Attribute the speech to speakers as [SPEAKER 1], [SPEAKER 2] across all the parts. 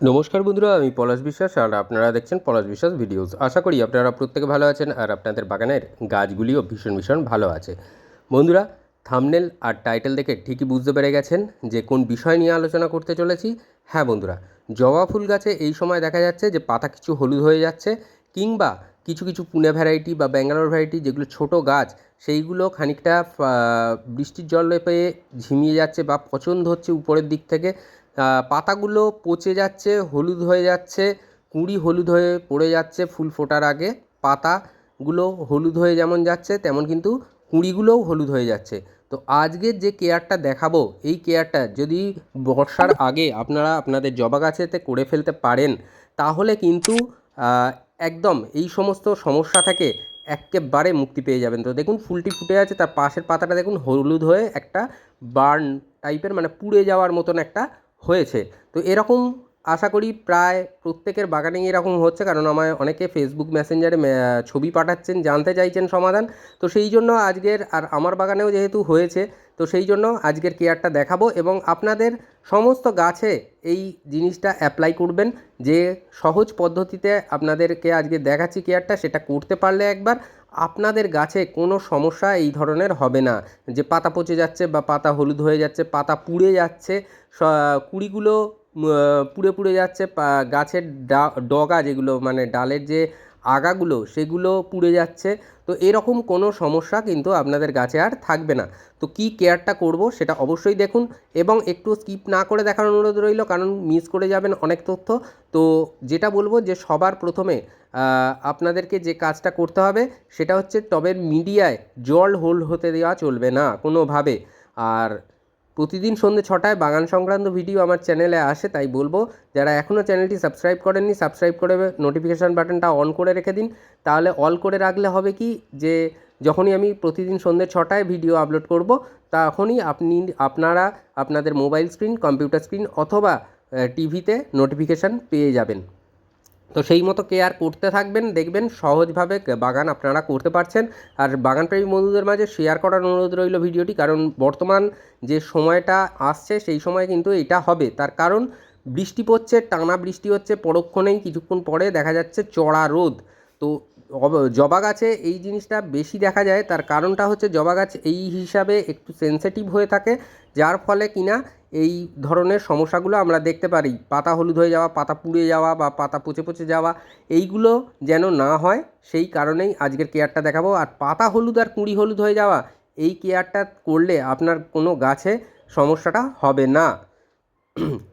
[SPEAKER 1] নমস্কার বন্ধুরা, আমি পলাশ বিশ্বাস আর আপনারা দেখছেন পলাশ বিশ্বাস ভিডিওস। আশা করি আপনারা প্রত্যেকে ভালো আছেন আর আপনাদের বাগানের গাছগুলিও ভীষণ ভীষণ ভালো আছে। বন্ধুরা থামনেল আর টাইটেল দেখে ঠিকই বুঝতে পেরে গেছেন যে কোন বিষয় নিয়ে আলোচনা করতে চলেছি। হ্যাঁ বন্ধুরা, জবা ফুল গাছে এই সময় দেখা যাচ্ছে যে পাতা কিছু হলুদ হয়ে যাচ্ছে কিংবা কিছু কিছু পুনে ভ্যারাইটি বা ব্যাঙ্গালোর ভ্যারাইটি যেগুলো ছোট গাছ, সেইগুলো খানিকটা বৃষ্টির জলে পেয়ে ঝিমিয়ে যাচ্ছে বা পছন্দ হচ্ছে উপরের দিক থেকে। পাতাগুলো পচে যাচ্ছে, হলুদ হয়ে যাচ্ছে, কুঁড়ি হলুদ হয়ে পড়ে যাচ্ছে ফুল ফোটার আগে। পাতাগুলো হলুদ হয়ে যেমন যাচ্ছে, তেমন কিন্তু কুঁড়িগুলোও হলুদ হয়ে যাচ্ছে। তো আজকের যে কেয়ারটা দেখাবো, এই কেয়ারটা যদি বর্ষার আগে আপনারা আপনাদের জবা গাছেতে করে ফেলতে পারেন, তাহলে কিন্তু একদম এই সমস্ত সমস্যা থেকে একেবারে মুক্তি পেয়ে যাবেন। তো দেখুন, ফুলটি ফুটে আছে, তার পাশের পাতাটা দেখুন হলুদ হয়ে একটা বার্ন টাইপের মানে পুড়ে যাওয়ার মতন একটা হয়েছে। তো এরকম আশা করি প্রায় প্রত্যেকের বাগানেই এরকম হচ্ছে, কারণ আমায় অনেকে ফেসবুক মেসেঞ্জারে ছবি পাঠাচ্ছেন, জানতে চাইছেন সমাধান। তো সেই জন্য আজকের, আর আমার বাগানেও যেহেতু হয়েছে, তো সেই জন্য আজকের কেয়ারটা দেখাবো এবং আপনাদের সমস্ত গাছে এই জিনিসটা অ্যাপ্লাই করবেন, যে সহজ পদ্ধতিতে আপনাদেরকে আজকে দেখাচ্ছি কেয়ারটা, সেটা করতে পারলে একবার। আপনাদের গাছে কোনো সমস্যা এই ধরনের হবে না। যে পাতা পচে যাচ্ছে বা পাতা হলুদ হয়ে যাচ্ছে, পাতা পুড়ে যাচ্ছে কুড়িগুলো পুড়ে পুড়ে যাচ্ছে গাছের ডগা যেগুলো মানে ডালের যে আগাগুলো, সেগুলো পুড়ে যাচ্ছে। তো এরকম কোনো সমস্যা কিন্তু আপনাদের গাছে আর থাকবে না। তো কি কেয়ারটা করব সেটা অবশ্যই দেখুন এবং একটু স্কিপ না করে দেখার অনুরোধ রইল, কারণ মিস করে যাবেন অনেক তথ্য। তো যেটা বলব যে সবার প্রথমে আপনাদেরকে যে কাজটা করতে হবে সেটা হচ্ছে টবের মিডিয়ায় জল হোল্ড হতে দেওয়া চলবে না কোনোভাবে। আর প্রতিদিন সন্ধ্যে ছটায় বাগান সংক্রান্ত ভিডিও আমার চ্যানেলে আসে, তাই বলব, যারা এখনও চ্যানেলটি সাবস্ক্রাইব করেননি, সাবস্ক্রাইব করে নোটিফিকেশান বাটনটা অন করে রেখে দিন। তাহলে অল করে রাখলে হবে কি, যে যখনই আমি প্রতিদিন সন্ধ্যে ছটায় ভিডিও আপলোড করব, তখনই আপনি, আপনারা আপনাদের মোবাইল স্ক্রিন, কম্পিউটার স্ক্রিন অথবা টিভিতে নোটিফিকেশান পেয়ে যাবেন। তো সেই মতো কেয়ার করতে থাকবেন, দেখবেন সহজভাবে বাগান আপনারা করতে পারছেন। আর বাগানপ্রেমী বন্ধুদের মাঝে শেয়ার করার অনুরোধ রইল ভিডিওটি, কারণ বর্তমান যে সময়টা আসছে, সেই সময় কিন্তু এটা হবে। তার কারণ, বৃষ্টি পড়ছে, টানা বৃষ্টি হচ্ছে, পরক্ষণেই কিছুক্ষণ পরে দেখা যাচ্ছে চড়া রোদ। তো জবা গাছে এই জিনিসটা বেশি দেখা যায়। তার কারণটা হচ্ছে জবা গাছ এই হিসাবে একটু সেনসিটিভ হয়ে থাকে, যার ফলে কিনা এই ধরনের সমস্যাগুলো আমরা দেখতে পারি। পাতা হলুদ হয়ে যাওয়া, পাতা পুড়ে যাওয়া বা পাতা পচে পচে যাওয়া, এইগুলো যেন না হয়, সেই কারণেই আজকের কেয়ারটা দেখাবো। আর পাতা হলুদ আর কুঁড়ি হলুদ হয়ে যাওয়া, এই কেয়ারটা করলে আপনার কোনো গাছে সমস্যাটা হবে না।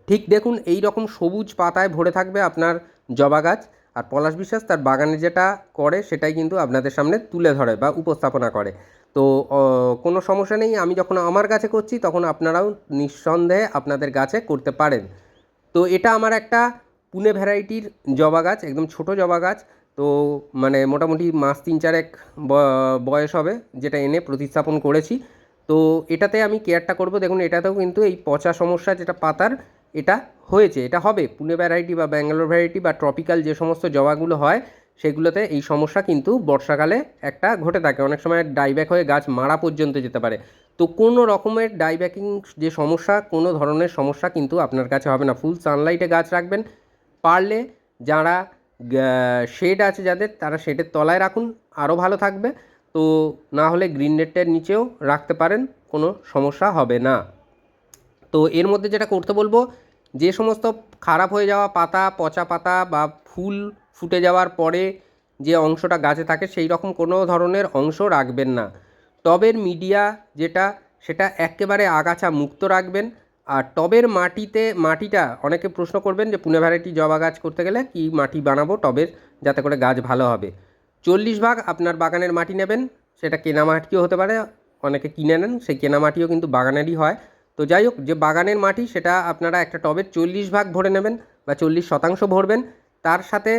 [SPEAKER 1] ঠিক দেখুন, এই রকম সবুজ পাতায় ভরে থাকবে আপনার জবা গাছ। আর পলাশ বিশ্বাস তার বাগানে যেটা করে, সেটাই কিন্তু আপনাদের সামনে তুলে ধরে বা উপস্থাপনা করে। তো কোনো সমস্যা নেই। আমি যখন আমার গাছে করছি, তখন আপনারাও নিঃসন্দেহে আপনাদের গাছে করতে পারেন। তো, এটা আমার একটা পুনে ভ্যারাইটির জবা গাছ, একদম ছোট জবা গাছ। তো মানে মোটামুটি মাস তিন চারেক বয়স হবে, যেটা এনে প্রতিস্থাপন করেছি। তো, এটাতে আমি কেয়ারটা করব। দেখুন, এটাতেও কিন্তু এই পচা সমস্যা, যেটা পাতার, এটা হয়েছে। এটা হবে পুনে ভ্যারাইটি বা ব্যাঙ্গালোর ভ্যারাইটি বা ট্রপিক্যাল যে সমস্ত জবাগুলো হয় সেগুলোতে এই সমস্যা কিন্তু বর্ষাকালে একটা ঘটে থাকে। অনেক সময় ডাইব্যাক হয়ে গাছ মারা পর্যন্ত যেতে পারে। তো কোনো রকমের ডাইব্যাকিং যে সমস্যা, কোনো ধরনের সমস্যা কিন্তু আপনার কাছে হবে না। ফুল সানলাইটে গাছ রাখবেন। পারলে যারা শেড আছে যাদের, তারা শেডের তলায় রাখুন। আরও ভালো থাকবে। তো না হলে গ্রিন নেটের নিচেও রাখতে পারেন। কোনো সমস্যা হবে না। তো এর মধ্যে যেটা করতে বলব যে সমস্ত খারাপ হয়ে যাওয়া পাতা, পচা পাতা বা ফুল ফুটে যাওয়ার পরে যে অংশটা গাছে থাকে, সেই রকম কোনো ধরনের অংশ রাখবেন না। টবের মিডিয়া যেটা, সেটা একেবারে আগাছা মুক্ত রাখবেন। আর টবের মাটিতে, মাটিটা অনেকে প্রশ্ন করবেন যে, পুনে ভ্যারাইটি জবা গাছ করতে গেলে কি মাটি বানাবো টবের যাতে করে গাছ ভালো হবে? চল্লিশ ভাগ আপনার বাগানের মাটি নেবেন, সেটা কেনা মাটিও হতে পারে, অনেকে কিনে নেন, সেই কেনা মাটিও কিন্তু বাগানেরই হয়। তো যাই হোক, যে বাগানের মাটি, সেটা আপনারা একটা টবের চল্লিশ ভাগ ভরে নেবেন বা চল্লিশ শতাংশ ভরবেন। তার সাথে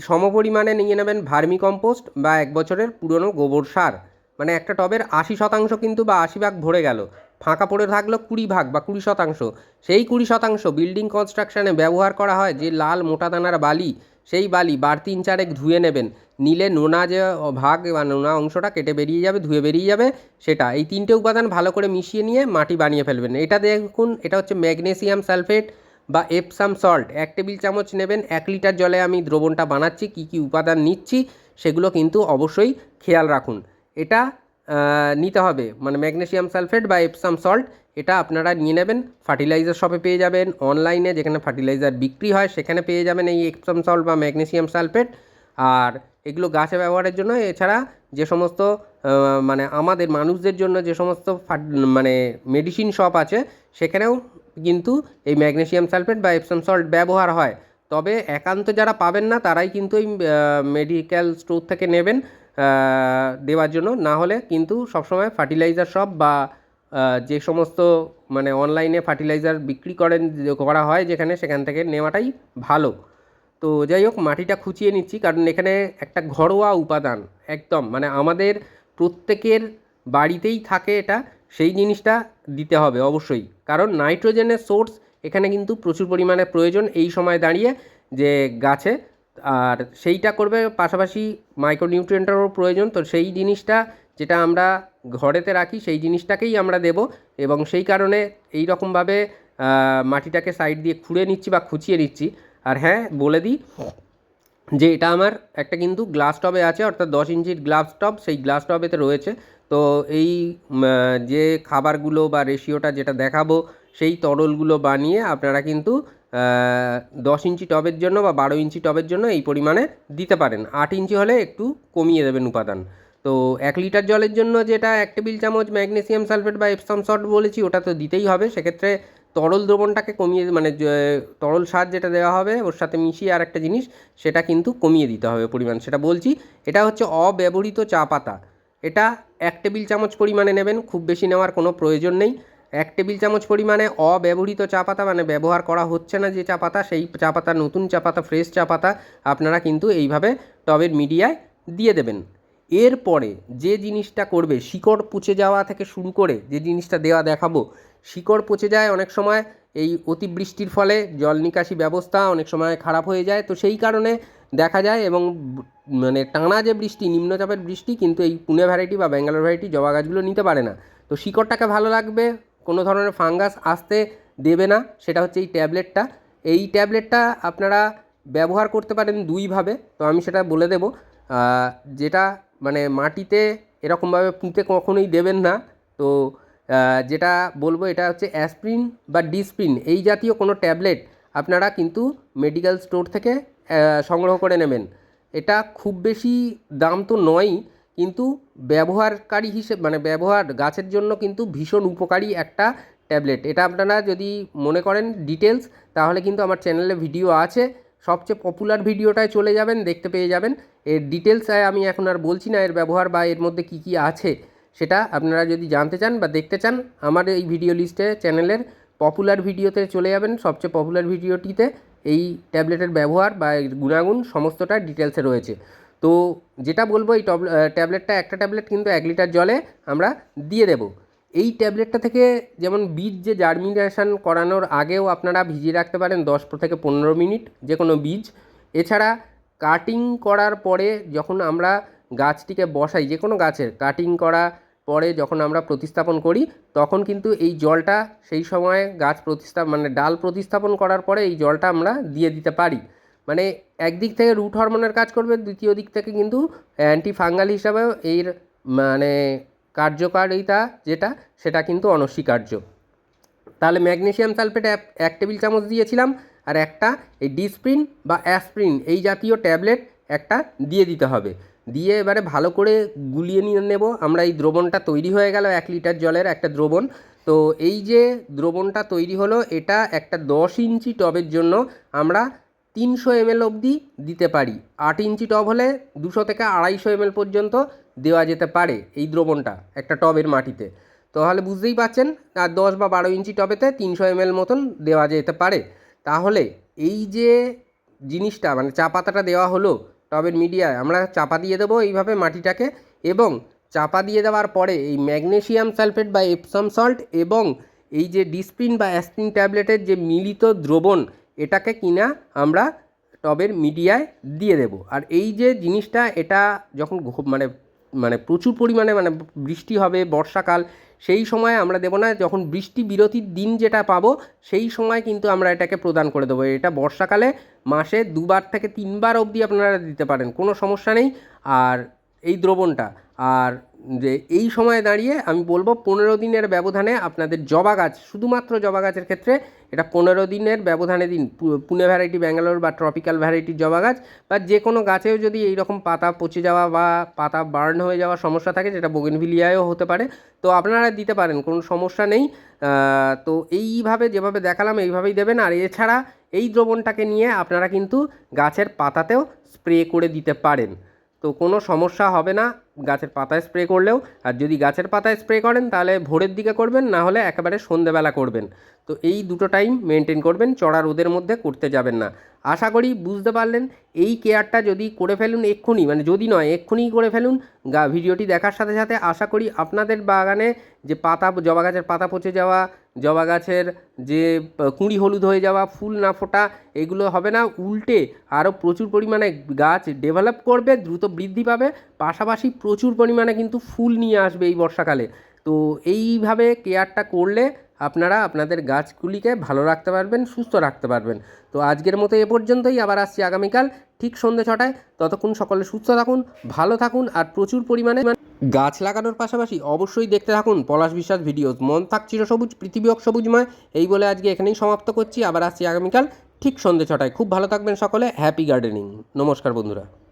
[SPEAKER 1] সমপরিমাণে নিয়ে নেবেন ভার্মি কম্পোস্ট বা এক বছরের পুরনো গোবর সার। মানে একটা টবের আশি শতাংশ কিন্তু বা আশি ভাগ ভরে গেল। ফাঁকা পড়ে থাকল কুড়ি ভাগ বা কুড়ি শতাংশ। সেই কুড়ি শতাংশ বিল্ডিং কনস্ট্রাকশনে ব্যবহার করা হয় যে লাল মোটা দানার বালি, সেই বালি বার তিন চারেক ধুয়ে নেবেন। নিলে নোনা যে ভাগ বা নোনা অংশটা কেটে বেরিয়ে যাবে, ধুয়ে বেরিয়ে যাবে, সেটা। এই তিনটে উপাদান ভালো করে মিশিয়ে নিয়ে মাটি বানিয়ে ফেলবেন। এটা দেখুন, এটা হচ্ছে ম্যাগনেসিয়াম সালফেট বা এপসাম সল্ট। এক টেবিল চামচ নেবেন, এক লিটার জলে আমি দ্রবণটা বানাচ্ছি, কী কী উপাদান নিচ্ছি, সেগুলো কিন্তু অবশ্যই খেয়াল রাখুন। এটা নিতে হবে। মানে ম্যাগনেশিয়াম সালফেট বা এপসাম সল্ট, এটা আপনারা নিয়ে নেবেন। ফার্টিলাইজার শপে পেয়ে যাবেন। অনলাইনে যেখানে ফার্টিলাইজার বিক্রি হয়, সেখানে পেয়ে যাবেন এই এপসাম সল্ট বা ম্যাগনেসিয়াম সালফেট। আর এগুলো গাছে ব্যবহারের জন্য, এছাড়া যে সমস্ত মানে আমাদের মানুষদের জন্য যে সমস্ত মানে মেডিসিন শপ আছে, সেখানেও কিন্তু এই ম্যাগনেশিয়াম সালফেট বা এপসাম সল্ট ব্যবহার হয়। তবে একান্ত যারা পাবেন না, তারাই কিন্তু এই মেডিকেল স্টোর থেকে নেবেন। দেওয়ার জন্য। না হলে কিন্তু সবসময় ফার্টিলাইজার শপ বা যে সমস্ত মানে অনলাইনে ফার্টিলাইজার বিক্রি করেন, করা হয় যেখানে, সেখান থেকে নেওয়াটাই ভালো। তো যাই হোক, মাটিটা খুঁচিয়ে নিচ্ছি। কারণ এখানে একটা ঘরোয়া উপাদান, একদম। মানে আমাদের প্রত্যেকের বাড়িতেই থাকে এটা, সেই জিনিসটা দিতে হবে অবশ্যই। কারণ নাইট্রোজেনের সোর্স এখানে কিন্তু প্রচুর পরিমাণে প্রয়োজন এই সময় দাঁড়িয়ে যে গাছে। আর সেইটা করবে পাশাপাশি মাইক্রোনিউট্রিয়েন্টেরও প্রয়োজন। তো সেই জিনিসটা যেটা আমরা ঘরেতে রাখি, সেই জিনিসটাকেই আমরা দেব এবং সেই কারণে এই রকমভাবে মাটিটাকে সাইড দিয়ে খুঁড়ে নিচ্ছি বা খুঁচিয়ে নিচ্ছি। আর হ্যাঁ বলে দিই যে এটা আমার একটা কিন্তু গ্লাস টবে আছে, অর্থাৎ দশ ইঞ্চির গ্লাস টব সেই গ্লাস টবেতে রয়েছে। তো এই যে খাবারগুলো বা রেশিওটা যেটা দেখাবো, সেই তরলগুলো বানিয়ে আপনারা কিন্তু দশ ইঞ্চি টবের জন্য বা বারো ইঞ্চি টবের জন্য এই পরিমাণে দিতে পারেন। আট ইঞ্চি হলে একটু কমিয়ে দেবেন উপাদান। তো এক লিটার জলের জন্য যেটা এক টেবিল চামচ ম্যাগনেসিয়াম সালফেট বা এপসাম সল্ট বলেছি, ওটা তো দিতেই হবে। সেক্ষেত্রে তরল দ্রবণটাকে কমিয়ে মানে তরল সার যেটা দেওয়া হবে, ওর সাথে মিশিয়ে আর একটা জিনিস, সেটা কিন্তু কমিয়ে দিতে হবে পরিমাণ। সেটা বলছি, এটা হচ্ছে অব্যবহৃত চা পাতা। এটা এক টেবিল চামচ পরিমাণে নেবেন, খুব বেশি নেওয়ার কোনো প্রয়োজন নেই। এক টেবিল চামচ পরিমাণে অব্যবহৃত চা পাতা মানে ব্যবহার করা হচ্ছে না যে চা পাতা, সেই চা পাতা, নতুন চা পাতা, ফ্রেশ চা পাতা, আপনারা কিন্তু এইভাবে টবের মিডিয়ায় দিয়ে দেবেন। এরপরে যে জিনিসটা করবে, শিকড় পচে যাওয়া থেকে শুরু করে যে জিনিসটা দেওয়া দেখাবো, শিকড় পচে যায় অনেক সময় এই অতিবৃষ্টির ফলে, জল নিকাশি ব্যবস্থা অনেক সময় খারাপ হয়ে যায়, তো সেই কারণে দেখা যায় এবং মানে টানা যে বৃষ্টি, নিম্নচাপের বৃষ্টি কিন্তু এই পুনে ভ্যারাইটি বা ব্যাঙ্গালোর ভ্যারাইটি জবা গাছগুলো নিতে পারে না। তো শিকড়টাকে ভালো লাগবে কোনো ধরনের ফাঙ্গাস আসতে দেবে না, সেটা হচ্ছে এই ট্যাবলেটটা। এই ট্যাবলেটটা আপনারা ব্যবহার করতে পারেন দুইভাবে, তো আমি সেটা বলে দেব। যেটা মানে মাটিতে এরকমভাবে পুঁতে কখনোই দেবেন না, তো যেটা বলব এটা হচ্ছে অ্যাসপ্রিন বা ডিসপ্রিন, এই জাতীয় কোনো ট্যাবলেট আপনারা কিন্তু মেডিকেল স্টোর থেকে সংগ্রহ করে নেবেন। এটা খুব বেশি দাম তো নয়ই কিন্তু ব্যবহারকারী হিসেবে মানে ব্যবহার গাছের জন্য কিন্তু ভীষণ উপকারী একটা ট্যাবলেট। এটা আপনারা যদি মনে করেন ডিটেলস, তাহলে কিন্তু আমার চ্যানেলে ভিডিও আছে। সবচেয়ে পপুলার ভিডিওটায় চলে যাবেন, দেখতে পেয়ে যাবেন। এর ডিটেলস আমি এখন আর বলছি না, এর ব্যবহার বা এর মধ্যে কী কী আছে। সেটা আপনারা যদি জানতে চান বা দেখতে চান, আমার এই ভিডিও লিস্টে, চ্যানেলের পপুলার ভিডিওতে চলে যাবেন। সবচেয়ে পপুলার ভিডিওটিতে এই ট্যাবলেটের ব্যবহার বা এর গুণাগুণ, সমস্তটা ডিটেলসে রয়েছে। তো যেটা বলব এই ট্যাবলেটটা, একটা ট্যাবলেট কিন্তু এক লিটার জলে আমরা দিয়ে দেব। এই ট্যাবলেটটা থেকে যেমন বীজ যে জার্মিনেশন করানোর আগেও আপনারা ভিজিয়ে রাখতে পারেন দশ থেকে পনেরো মিনিট যে কোনো বীজ। এছাড়া কাটিং করার পরে যখন আমরা গাছটিকে বসাই যে কোনো গাছের কাটিং করা পরে যখন আমরা প্রতিস্থাপন করি, তখন কিন্তু এই জলটা সেই সময় গাছ প্রতিস্থাপন মানে ডাল প্রতিস্থাপন করার পরে এই জলটা আমরা দিয়ে দিতে পারি। মানে একদিক থেকে রুট হরমোনের কাজ করবে, দ্বিতীয় দিক থেকে কিন্তু অ্যান্টি ফাঙ্গাল হিসাবেও এর মানে কার্যকারিতা যেটা, সেটা কিন্তু অনস্বীকার্য। তাহলে ম্যাগনেসিয়াম সালফেট এক টেবিল চামচ দিয়েছিলাম, আর একটা এই ডিসপ্রিন বা অ্যাসপ্রিন এই জাতীয় ট্যাবলেট একটা দিয়ে দিতে হবে। দিয়ে এবারে ভালো করে গুলিয়ে নিয়ে নেব। আমরা এই দ্রবণটা তৈরি হয়ে গেল এক লিটার জলের একটা দ্রবণ। তো এই যে দ্রবণটা তৈরি হলো, এটা একটা দশ ইঞ্চি টবের জন্য আমরা তিনশো এমএল অবধি দিতে পারি। আট ইঞ্চি টব হলে দুশো থেকে আড়াইশো এমএল পর্যন্ত দেওয়া যেতে পারে এই দ্রবণটা একটা টবের মাটিতে। তাহলে বুঝতেই পারছেন, আর দশ বা বারো ইঞ্চি টবেতে তিনশো এমএল মতন দেওয়া যেতে পারে। তাহলে এই যে জিনিসটা মানে চা পাতাটা দেওয়া হলো টবের মিডিয়ায়, আমরা চাপা দিয়ে দেবো এইভাবে মাটিটাকে, এবং চাপা দিয়ে দেওয়ার পরে এই ম্যাগনেসিয়াম সালফেট বা এপসাম সল্ট এবং এই যে ডিসপ্রিন বা অ্যাসপ্রিন ট্যাবলেটের যে মিলিত দ্রবণ এটাকে কিনা আমরা টবের মিডিয়ায় দিয়ে দেব। আর এই যে জিনিসটা, এটা যখন মানে মানে প্রচুর পরিমাণে মানে বৃষ্টি হবে বর্ষাকাল, সেই সময় আমরা দেবো না। যখন বৃষ্টি বিরতির দিন যেটা পাবো, সেই সময় কিন্তু আমরা এটাকে প্রদান করে দেবো। এটা বর্ষাকালে মাসে দুবার থেকে তিনবার অবধি আপনারা দিতে পারেন, কোনো সমস্যা নেই। আর এই দ্রবণটা, আর যে এই সময়ে দাঁড়িয়ে আমি বলব পনেরো দিনের ব্যবধানে আপনাদের জবা গাছ, শুধুমাত্র জবা গাছের ক্ষেত্রে এটা পনেরো দিনের ব্যবধানে দিন। পুনে ভ্যারাইটি ব্যাঙ্গালোর বা ট্রপিক্যাল ভ্যারাইটির জবা গাছ বা যে কোনো গাছেও যদি এই রকম পাতা পচে যাওয়া বা পাতা বার্ন হয়ে যাওয়া সমস্যা থাকে, যেটা বোগেনভিলিয়ায়ও হতে পারে, তো আপনারা দিতে পারেন, কোনো সমস্যা নেই। তো এইভাবে যেভাবে দেখালাম এইভাবেই দেবেন। আর এছাড়া এই দ্রবণটাকে নিয়ে আপনারা কিন্তু গাছের পাতাতেও স্প্রে করে দিতে পারেন। তো কোনো সমস্যা হবে না। গাছের পাতায় স্প্রে করলেও, আর যদি গাছের পাতায় স্প্রে করেন তাহলে ভোরের দিকে করবেন, না হলে একেবারে সন্ধেবেলা করবেন। তো এই দুটো টাইম মেনটেন করবেন, চড়া রোদের মধ্যে করতে যাবেন না। আশা করি বুঝতে পারলেন, এই কেয়ারটা যদি করে ফেলুন এক্ষুনি মানে যদি নয় এক্ষুনিই করে ফেলুন। গা, ভিডিওটি দেখার সাথে সাথে আশা করি আপনাদের বাগানে যে পাতা, জবা গাছের পাতা পচে যাওয়া, জবা গাছের যে কুঁড়ি হলুদ হয়ে যাওয়া, ফুল না ফোটা, এগুলো হবে না, উল্টে আরও প্রচুর পরিমাণে গাছ ডেভেলপ করবে, দ্রুত বৃদ্ধি পাবে। পাশাপাশি প্রচুর পরিমাণে কিন্তু ফুল নিয়ে আসবে এই বর্ষাকালে। তো এইভাবে কেয়ারটা করলে আপনারা আপনাদের গাছগুলিকে ভালো রাখতে পারবেন, সুস্থ রাখতে পারবেন। তো আজকের মতো এ পর্যন্তই, আবার আসছি আগামীকাল ঠিক সন্ধ্যে ছটায়। ততক্ষণ সকলে সুস্থ থাকুন, ভালো থাকুন আর প্রচুর পরিমাণে গাছ লাগানোর পাশাপাশি অবশ্যই দেখতে থাকুন পলাশ বিশ্বাস ভিডিওস। মন থাক চিরসবুজ পৃথিবী হোক সবুজময়। এই বলে আজকে এখানেই সমাপ্ত করছি, আবার আসছি আগামীকাল ঠিক সন্ধ্যে ছটায়। খুব ভালো থাকবেন সকলে, হ্যাপি গার্ডেনিং। নমস্কার বন্ধুরা।